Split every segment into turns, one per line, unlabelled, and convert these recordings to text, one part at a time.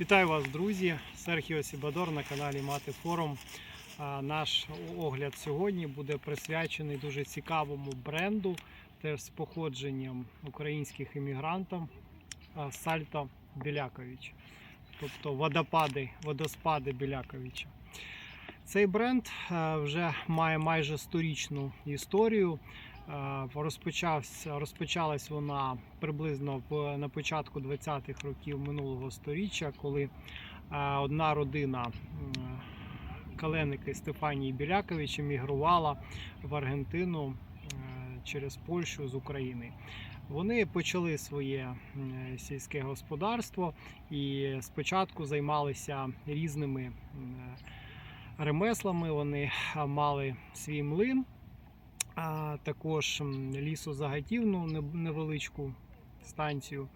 Вітаю вас, друзі! Серхіо Сібадор на каналі Мати Форум. Наш огляд сьогодні буде присвячений дуже цікавому бренду, теж з походженням українських іммігрантів Сальто Білякович, тобто водопади, водоспади Біляковича. Цей бренд вже має майже сторічну історію. Е, розпочалась вона приблизно на початку 20-х років минулого століття, коли е, одна родина Каленики Стефанії Білякович емігрувала в Аргентину е, через Польщу з України. Вони почали своє сільське господарство і спочатку займалися різними ремеслами. Вони мали свій млин, а також не- невеличку станцію.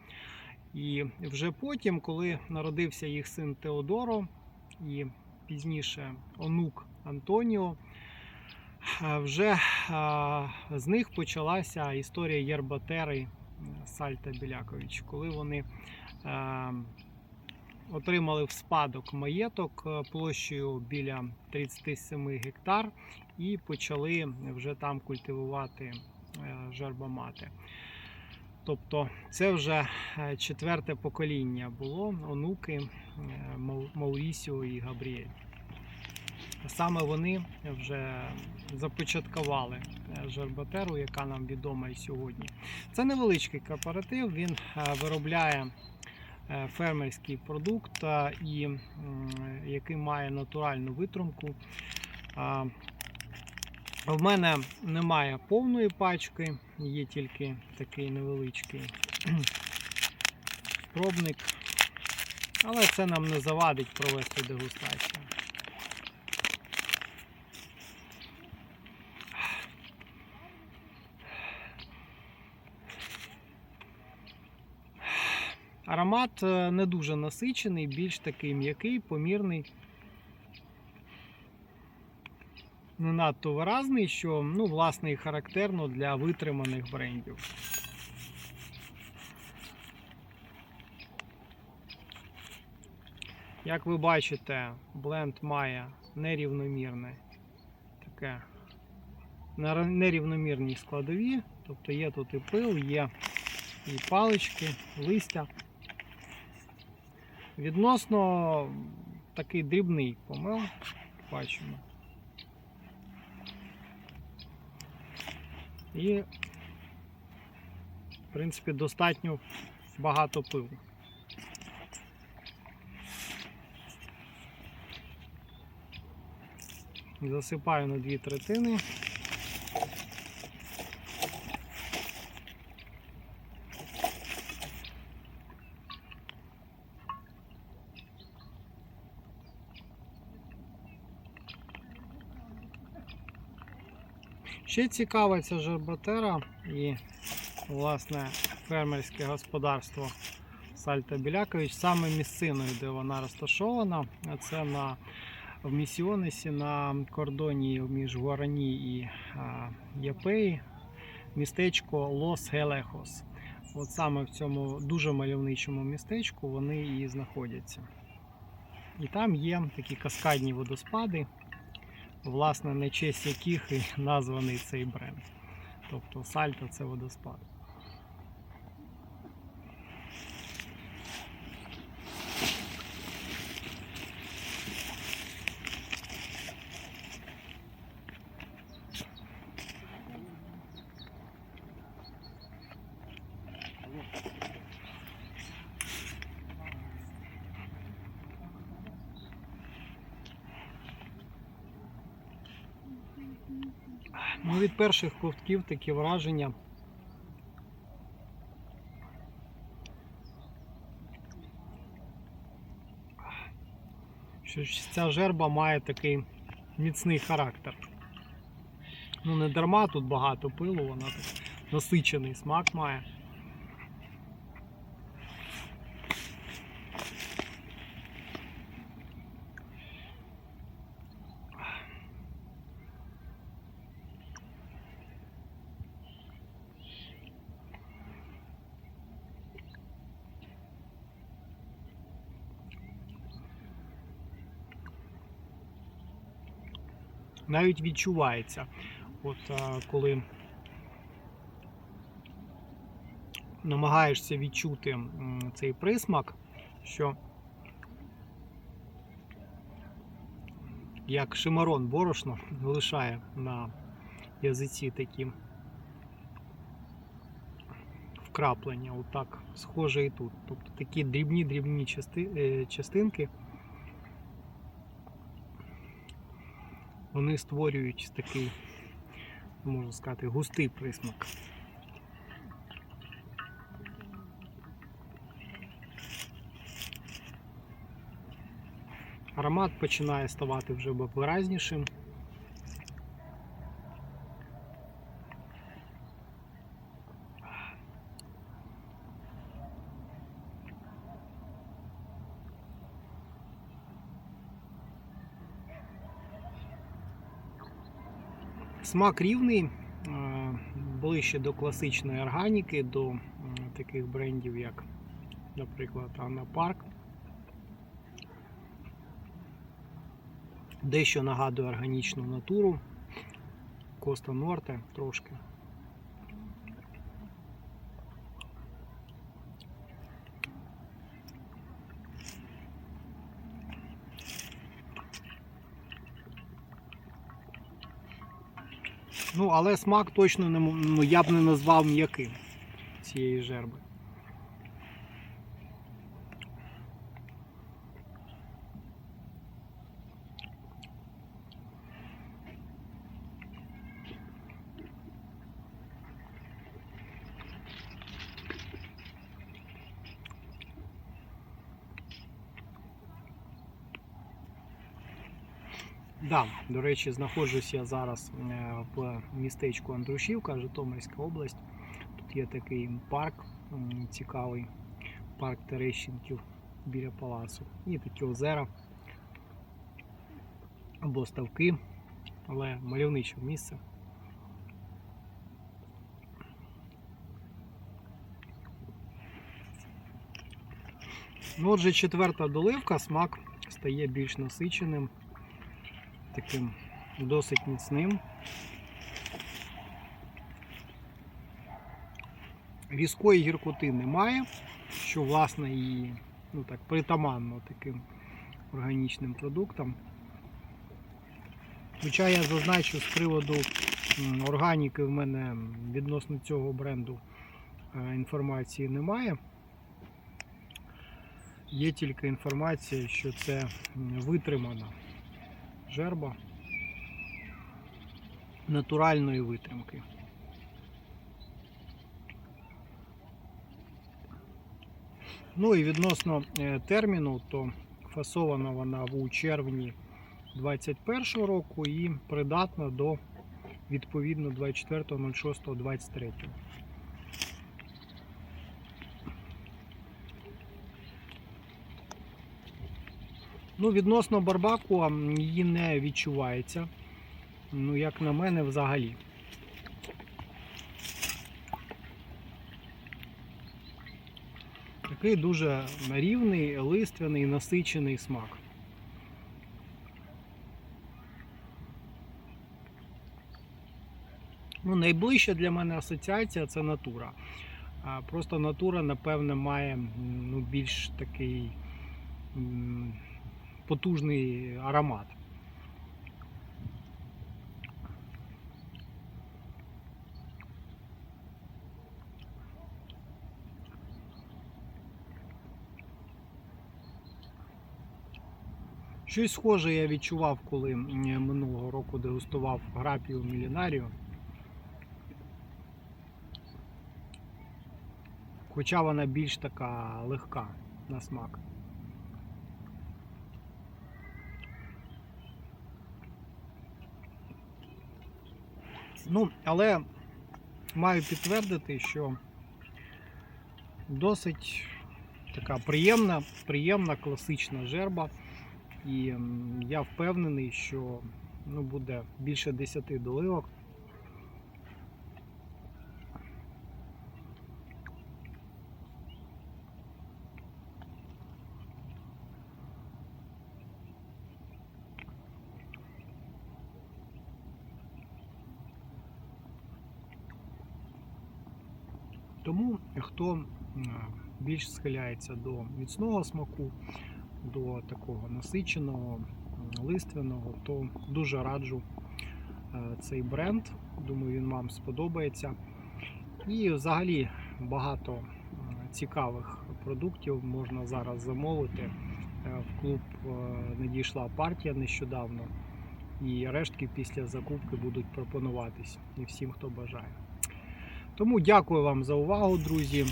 І вже потім, коли народився їх син Теодоро і пізніше онук Антоніо, вже з них почалася історія Єрбатери Сальта Білякович, коли вони а, отримали в спадок маєток е, площею біля 37 гектар і почали вже там культивувати е, жербомати. Тобто це вже е, четверте покоління було онуки Маурісіо і Габріель. Саме вони вже започаткували жербатеру, яка нам відома і сьогодні. Це невеличкий кооператив, він виробляє фермерський продукт, і який має натуральну витримку. В мене немає повної пачки, є тільки такий невеличкий пробник. Але це нам не завадить провести дегустацію. Аромат е, не дуже насичений, більш такий м'який, помірний. Не надто виразний, що ну, власне і характерно для витриманих брендів. Як ви бачите, бленд має нерівномірне таке нерівномірні складові, тобто є тут і пил, є і палички, листя. Відносно такий дрібний помил, бачимо. І, в принципі, достатньо багато пилу. Засипаю на дві третини. Ще цікава ця жербатера і власне фермерське господарство Сальта Білякович саме місциною, де вона розташована. Це на в Місіонесі на кордоні між Гуарані і а, Япеї, містечко Лос Гелехос. От саме в цьому дуже мальовничому містечку вони і знаходяться. І там є такі каскадні водоспади, власне, на честь яких і названий цей бренд. Тобто Сальто це водоспад. Ну, від перших ковтків такі враження. Що ця жерба має такий міцний характер. Ну, не дарма тут багато пилу, вона так насичений смак має. Навіть відчувається. От коли намагаєшся відчути цей присмак, що як шимарон борошно лишає на язиці такі вкраплення, отак схоже і тут. Тобто такі дрібні-дрібні е, частинки. Вони створюють такий, можна сказати, густий присмак. Аромат починає ставати вже виразнішим. Смак рівний, е, ближче до класичної органіки, до таких брендів, як, наприклад, Анна Парк. Дещо нагадує органічну натуру, Коста Норте трошки. Ну, але смак точно не, ну, я б не назвав м'яким цієї жерби. Да, до речі, знаходжусь я зараз е, в містечку Андрушівка, Житомирська область. Тут є такий парк цікавий, парк Терещенків біля палацу. І такі озера або ставки, але мальовниче місце. Ну, отже, четверта доливка, смак стає більш насиченим таким досить міцним. Різкої гіркоти немає, що власне і ну, так, притаманно таким органічним продуктам. Хоча я зазначу з приводу органіки в мене відносно цього бренду е, інформації немає. Є тільки інформація, що це витримана жерба натуральної витримки. Ну і відносно е, терміну, то фасована вона у червні 21 року і придатна до відповідно 24.06.23. Ну, відносно барбаку її не відчувається. Ну, як на мене, взагалі. Такий дуже рівний, листвяний, насичений смак. Ну, найближча для мене асоціація це натура. Просто натура, напевне, має ну, більш такий потужний аромат. Щось схоже я відчував, коли минулого року дегустував грапію Мілінарію. Хоча вона більш така легка на смак. Ну, але маю підтвердити, що досить така приємна, приємна класична жерба. І я впевнений, що ну, буде більше 10 доливок. Тому хто більш схиляється до міцного смаку, до такого насиченого, лиственного, то дуже раджу е, цей бренд. Думаю, він вам сподобається. І взагалі багато цікавих продуктів можна зараз замовити. Е, В клуб е, надійшла партія нещодавно, і рештки після закупки будуть пропонуватись і всім, хто бажає. Тому дякую вам за увагу, друзі.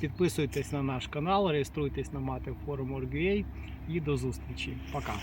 Підписуйтесь на наш канал, реєструйтесь на Мати форум.org.ua і до зустрічі. Пока.